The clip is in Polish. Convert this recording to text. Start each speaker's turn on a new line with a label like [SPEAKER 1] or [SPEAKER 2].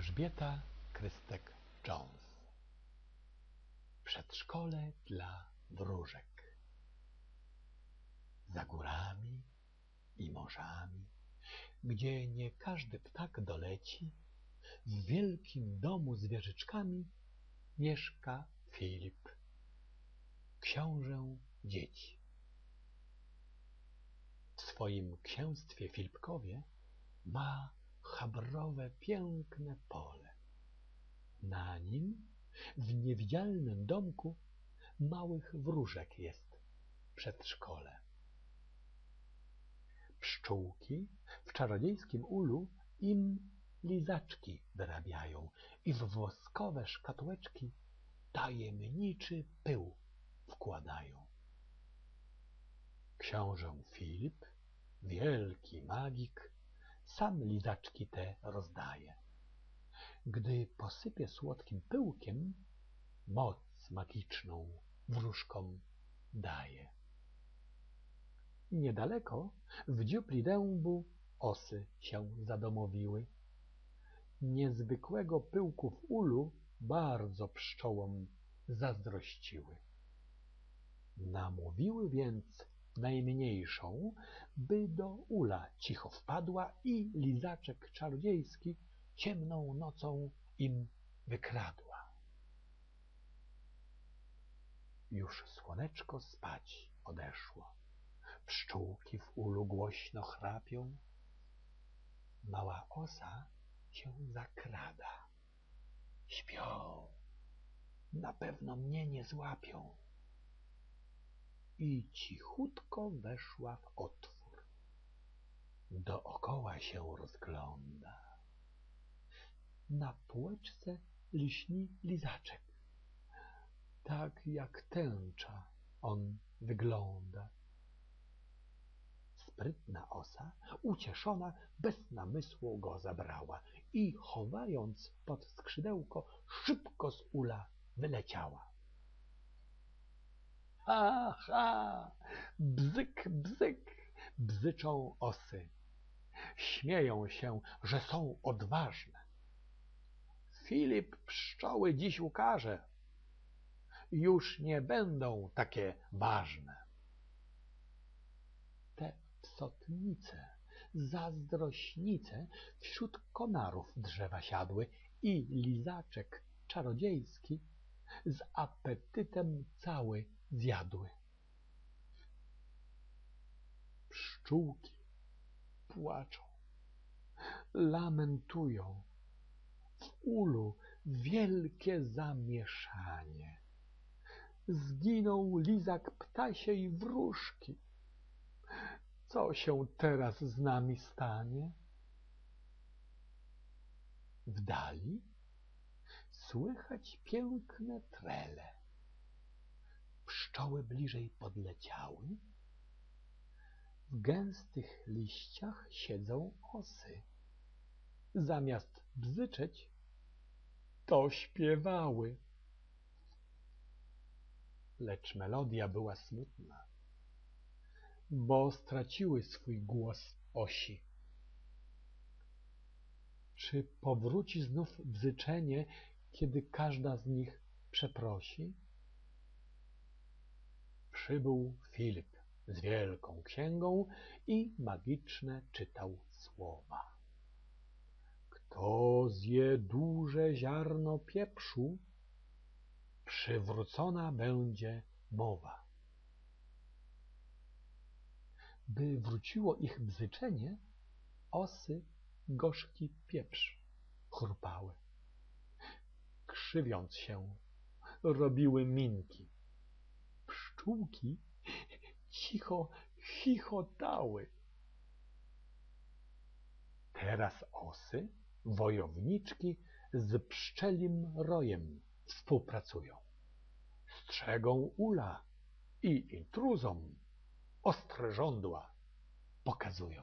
[SPEAKER 1] Elżbieta Krystek-Jones Przedszkole dla wróżek. Za górami i morzami, gdzie nie każdy ptak doleci, w wielkim domu z wieżyczkami mieszka Filip, książę dzieci. W swoim księstwie Filipkowie ma chabrowe, piękne pole. Na nim, w niewidzialnym domku, małych wróżek jest przedszkole. Pszczółki w czarodziejskim ulu im lizaczki wyrabiają i w woskowe szkatułeczki tajemniczy pył wkładają. Książę Filip, wielki magik, sam lizaczki te rozdaje. Gdy posypie słodkim pyłkiem, moc magiczną wróżkom daje. Niedaleko w dziupli dębu osy się zadomowiły. Niezwykłego pyłku w ulu bardzo pszczołom zazdrościły. Namówiły więc najmniejszą, by do ula cicho wpadła i lizaczek czarodziejski ciemną nocą im wykradła. Już słoneczko spać odeszło. Pszczółki w ulu głośno chrapią. Mała osa się zakrada. Śpią. Na pewno mnie nie złapią i cichutko weszła w otwór. Dookoła się rozgląda. Na półeczce liśni lizaczek. Tak jak tęcza on wygląda. Sprytna osa, ucieszona, bez namysłu go zabrała i chowając pod skrzydełko, szybko z ula wyleciała. Ha, ha! Bzyk, bzyk! Bzyczą osy. Śmieją się, że są odważne. Filip pszczoły dziś ukaże. Już nie będą takie ważne. Te psotnice, zazdrośnice wśród konarów drzewa siadły i lizaczek czarodziejski z apetytem cały zjadły. Pszczółki płaczą, lamentują. W ulu wielkie zamieszanie. Zginął lizak ptasiej wróżki. Co się teraz z nami stanie? W dali słychać piękne trele pszczoły bliżej podleciały. W gęstych liściach siedzą osy. Zamiast bzyczeć, to śpiewały. Lecz melodia była smutna, bo straciły swój głos osi. Czy powróci znów bzyczenie, kiedy każda z nich przeprosi? Przybył Filip z wielką księgą i magiczne czytał słowa. Kto zje duże ziarno pieprzu, przywrócona będzie mowa. By wróciło ich bzyczenie, osy gorzki pieprz chrupały. Krzywiąc się, robiły minki pszczółki cicho chichotały. Teraz osy, wojowniczki z pszczelim rojem współpracują. Strzegą ula i intruzom ostre żądła pokazują.